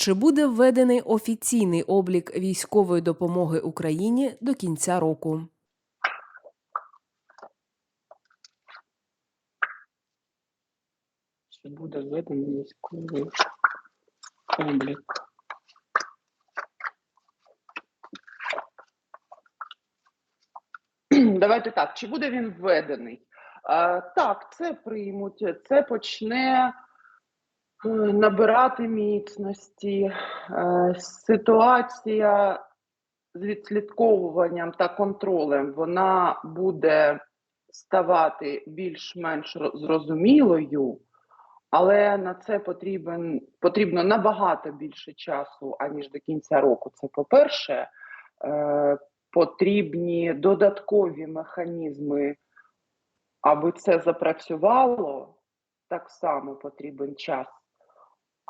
Чи буде введений офіційний облік військової допомоги Україні до кінця року? Чи буде введений військовий облік? Давайте так, чи буде він введений? Так, це приймуть, це почне набирати міцності. Е, ситуація з відслідковуванням та контролем вона буде ставати більш-менш зрозумілою, але на це потрібен, потрібно набагато більше часу, аніж до кінця року. Це по-перше, е, потрібні додаткові механізми, аби це запрацювало, так само потрібен час.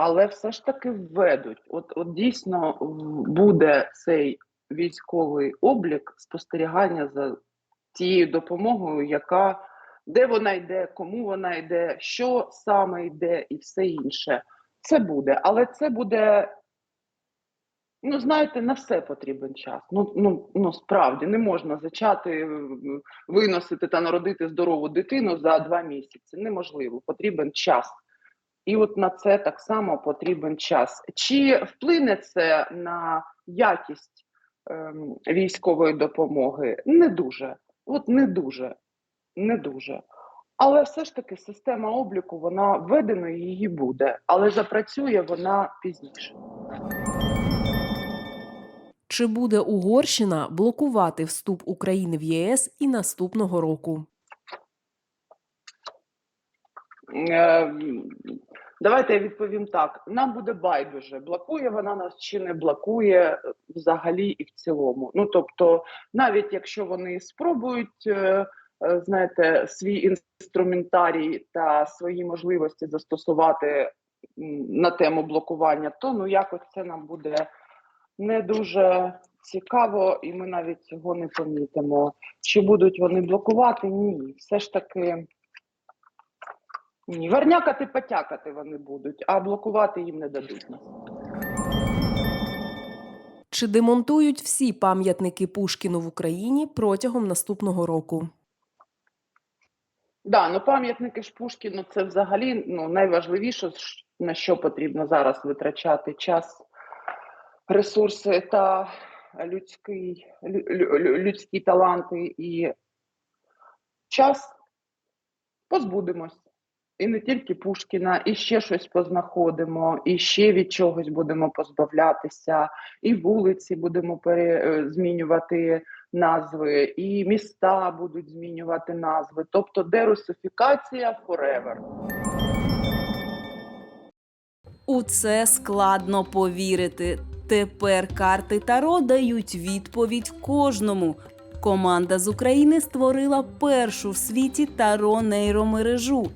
Але все ж таки введуть. От, от дійсно буде цей військовий облік спостерігання за тією допомогою, яка де вона йде, кому вона йде, що саме йде, і все інше. Це буде, але це буде. Ну, знаєте, на все потрібен час. Ну, ну, ну справді не можна зачати, виносити та народити здорову дитину за два місяці. Неможливо, потрібен час. І от на це так само потрібен час. Чи вплине це на якість ем, військової допомоги? Не дуже. От не дуже. Не дуже. Але все ж таки система обліку вона введена і її буде, але запрацює вона пізніше. Чи буде Угорщина блокувати вступ України в ЄС і наступного року? Давайте я відповім так: нам буде байдуже, блокує вона нас чи не блокує е, взагалі і в цілому. Ну тобто, навіть якщо вони спробують, е, е, знаєте, свій інструментарій та свої можливості застосувати на тему блокування, то ну якось це нам буде не дуже цікаво, і ми навіть цього не помітимо. Чи будуть вони блокувати? Ні, все ж таки. Ні, вернякати, потякати вони будуть, а блокувати їм не дадуть. Чи демонтують всі пам'ятники Пушкіну в Україні протягом наступного року? Да, ну пам'ятники ж Пушкіну це взагалі ну, найважливіше, на що потрібно зараз витрачати час, ресурси та людський, лю- лю- лю- людські таланти і час позбудемось. І не тільки Пушкіна, і ще щось познаходимо, і ще від чогось будемо позбавлятися, і вулиці будемо пере, е, змінювати назви, і міста будуть змінювати назви. Тобто дерусифікація forever. У це складно повірити. Тепер карти Таро дають відповідь кожному. Команда з України створила першу в світі таро нейромережу.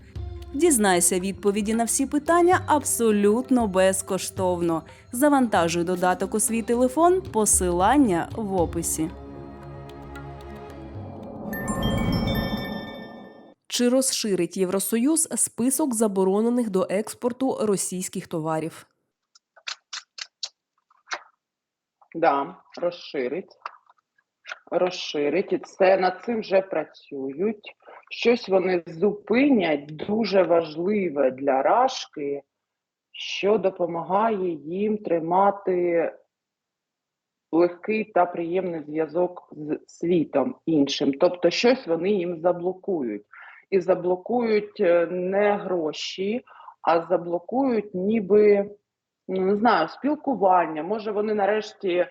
Дізнайся відповіді на всі питання абсолютно безкоштовно. Завантажуй додаток у свій телефон, посилання в описі. Чи розширить Євросоюз список заборонених до експорту російських товарів? Да, розширить. Розширить. І це над цим вже працюють. Щось вони зупинять дуже важливе для Рашки, що допомагає їм тримати легкий та приємний зв'язок з світом іншим. Тобто, щось вони їм заблокують. І заблокують е, не гроші, а заблокують ніби ну не знаю, спілкування. Може, вони нарешті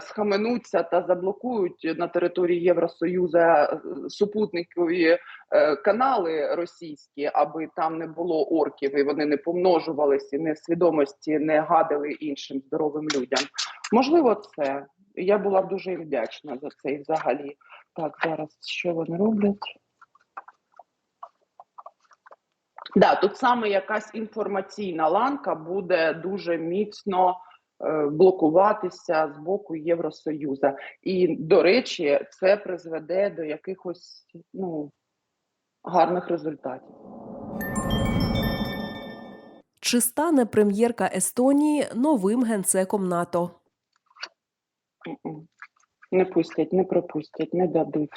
схаменуться та заблокують на території Євросоюзу е, супутникові е, канали російські, аби там не було орків і вони не помножувалися, не свідомості не гадили іншим здоровим людям. Можливо, це. Я була б дуже вдячна за це і взагалі. Так, зараз що вони роблять? Да, тут саме якась інформаційна ланка буде дуже міцно е, блокуватися з боку Євросоюзу. І, до речі, це призведе до якихось ну, гарних результатів. Чи стане прем'єрка Естонії новим генсеком НАТО? Не пустять, не пропустять, не дадуть.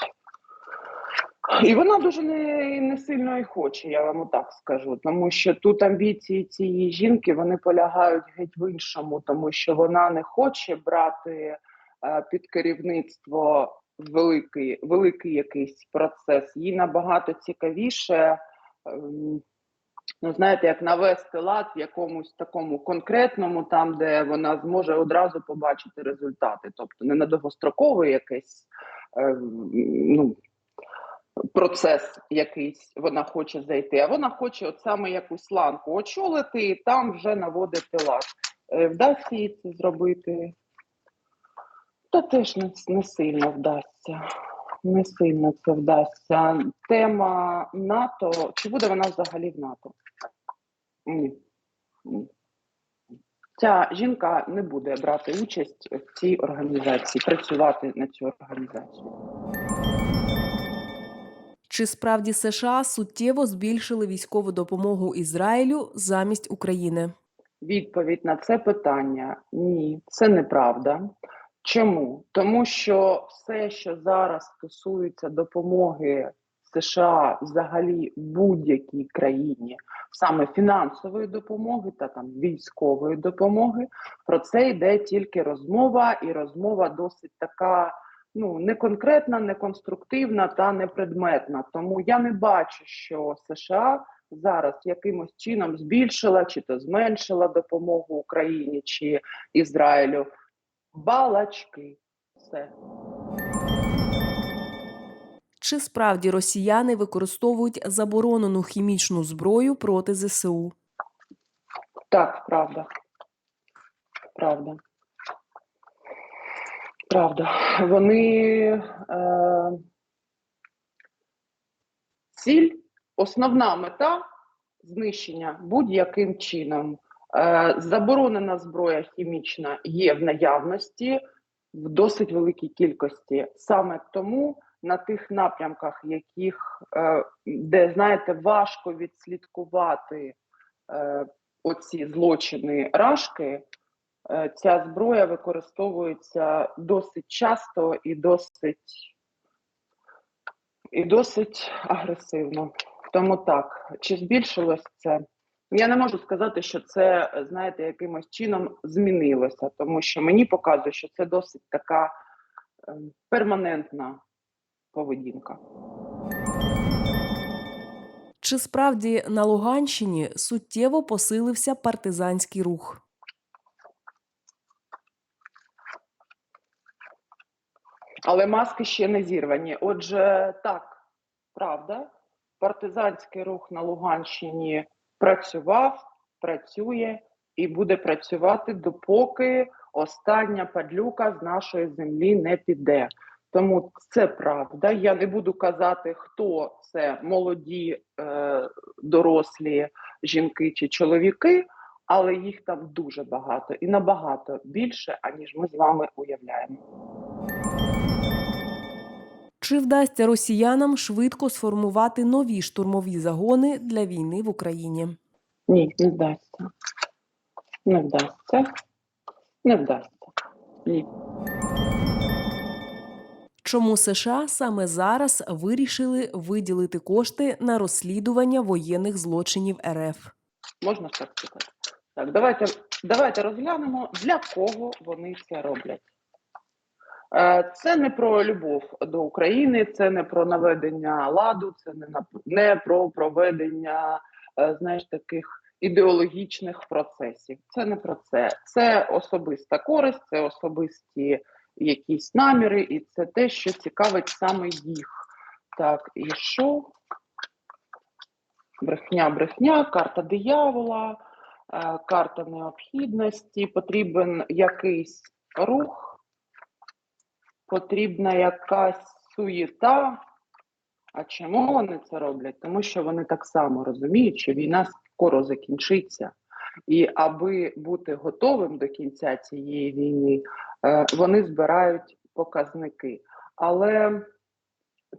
І вона дуже не, не сильно і хоче, я вам так скажу. Тому що тут амбіції цієї жінки вони полягають геть в іншому, тому що вона не хоче брати е, під керівництво великий, великий якийсь процес. Їй набагато цікавіше. ем, Ну, знаєте, як навести лад в якомусь такому конкретному, там, де вона зможе одразу побачити результати, тобто не на довгостроковий якийсь е, ну, процес якийсь вона хоче зайти, а вона хоче от саме якусь ланку очолити і там вже наводити лад. Е, вдасться їй це зробити? Та теж не, не сильно вдасться. Не сильно це вдасться. Тема НАТО. Чи буде вона взагалі в НАТО? Ні. Ця жінка не буде брати участь в цій організації, працювати на цю організацію. Чи справді США суттєво збільшили військову допомогу Ізраїлю замість України? Відповідь на це питання ні, це неправда. Чому? Тому що все, що зараз стосується допомоги США взагалі будь-якій країні, саме фінансової допомоги та там військової допомоги, про це йде тільки розмова, і розмова досить така. Ну, не конкретна, не конструктивна та не предметна. Тому я не бачу, що США зараз якимось чином збільшила чи то зменшила допомогу Україні чи Ізраїлю. Балачки. Все. Чи справді росіяни використовують заборонену хімічну зброю проти ЗСУ? Так, правда. Правда. Правда. Вони е, ціль, основна мета знищення будь-яким чином. Е, заборонена зброя хімічна є в наявності в досить великій кількості. Саме тому на тих напрямках, яких е, де знаєте, важко відслідкувати е, оці злочини рашки, ця зброя використовується досить часто і досить, і досить агресивно. Тому так, чи збільшилось це? Я не можу сказати, що це, знаєте, якимось чином змінилося, тому що мені показує, що це досить така е, перманентна поведінка. Чи справді на Луганщині суттєво посилився партизанський рух? Але маски ще не зірвані. Отже, так, правда, партизанський рух на Луганщині працював, працює і буде працювати, допоки остання падлюка з нашої землі не піде. Тому це правда. Я не буду казати, хто це молоді, е, дорослі жінки чи чоловіки, але їх там дуже багато і набагато більше, аніж ми з вами уявляємо. Чи вдасться росіянам швидко сформувати нові штурмові загони для війни в Україні? Ні, не вдасться. Не вдасться. Не вдасться. Ні. Чому США саме зараз вирішили виділити кошти на розслідування воєнних злочинів РФ? Можна так сказати? Так, давайте, давайте розглянемо, для кого вони це роблять. Е, Це не про любов до України, це не про наведення ладу, це не, на, не про проведення, е, знаєш, таких ідеологічних процесів. Це не про це. Це особиста користь, це особисті якісь наміри, і це те, що цікавить саме їх. Так, і що? Брехня, брехня, карта диявола, е, карта необхідності, потрібен якийсь рух, потрібна якась суєта. А чому вони це роблять? Тому що вони так само розуміють, що війна скоро закінчиться. І аби бути готовим до кінця цієї війни, е, вони збирають показники. Але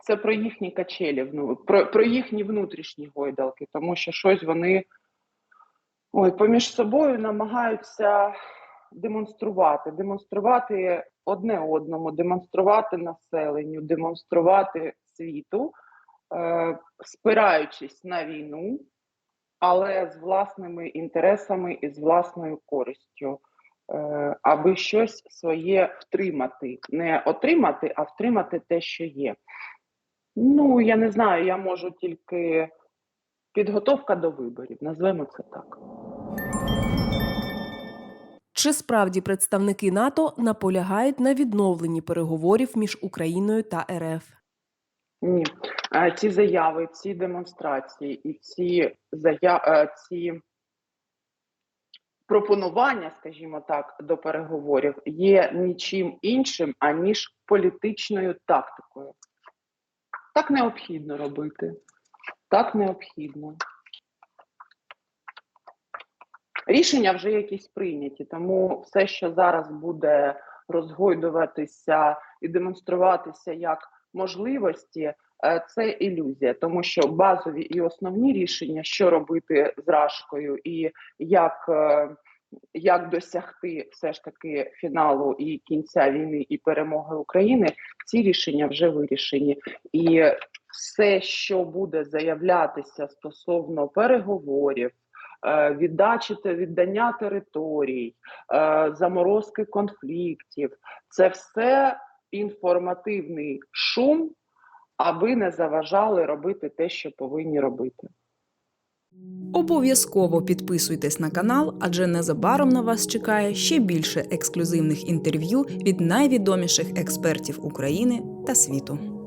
це про їхні качелі, про, про їхні внутрішні гойдалки, тому що щось вони Ой, поміж собою намагаються демонструвати, демонструвати одне одному, демонструвати населенню, демонструвати світу, е, спираючись на війну, але з власними інтересами і з власною користю, е, аби щось своє втримати, не отримати, а втримати те, що є. Ну, я не знаю, я можу тільки підготовка до виборів, назвемо це так. Чи справді представники НАТО наполягають на відновленні переговорів між Україною та РФ? Ні, Е, ці заяви, ці демонстрації і ці зая... е, ці пропонування, скажімо так, до переговорів є нічим іншим, аніж політичною тактикою. Так необхідно робити. Так необхідно. Рішення вже якісь прийняті, тому все, що зараз буде розгойдуватися і демонструватися як можливості, е, це ілюзія, тому що базові і основні рішення, що робити з Рашкою, і як, е, як досягти все ж таки фіналу і кінця війни і перемоги України, ці рішення вже вирішені. І все, що буде заявлятися стосовно переговорів. Е, Віддачі та віддання територій, е, заморозки конфліктів це все інформативний шум, аби не заважали робити те, що повинні робити. Обов'язково підписуйтесь на канал, адже незабаром на вас чекає ще більше ексклюзивних інтерв'ю від найвідоміших експертів України та світу.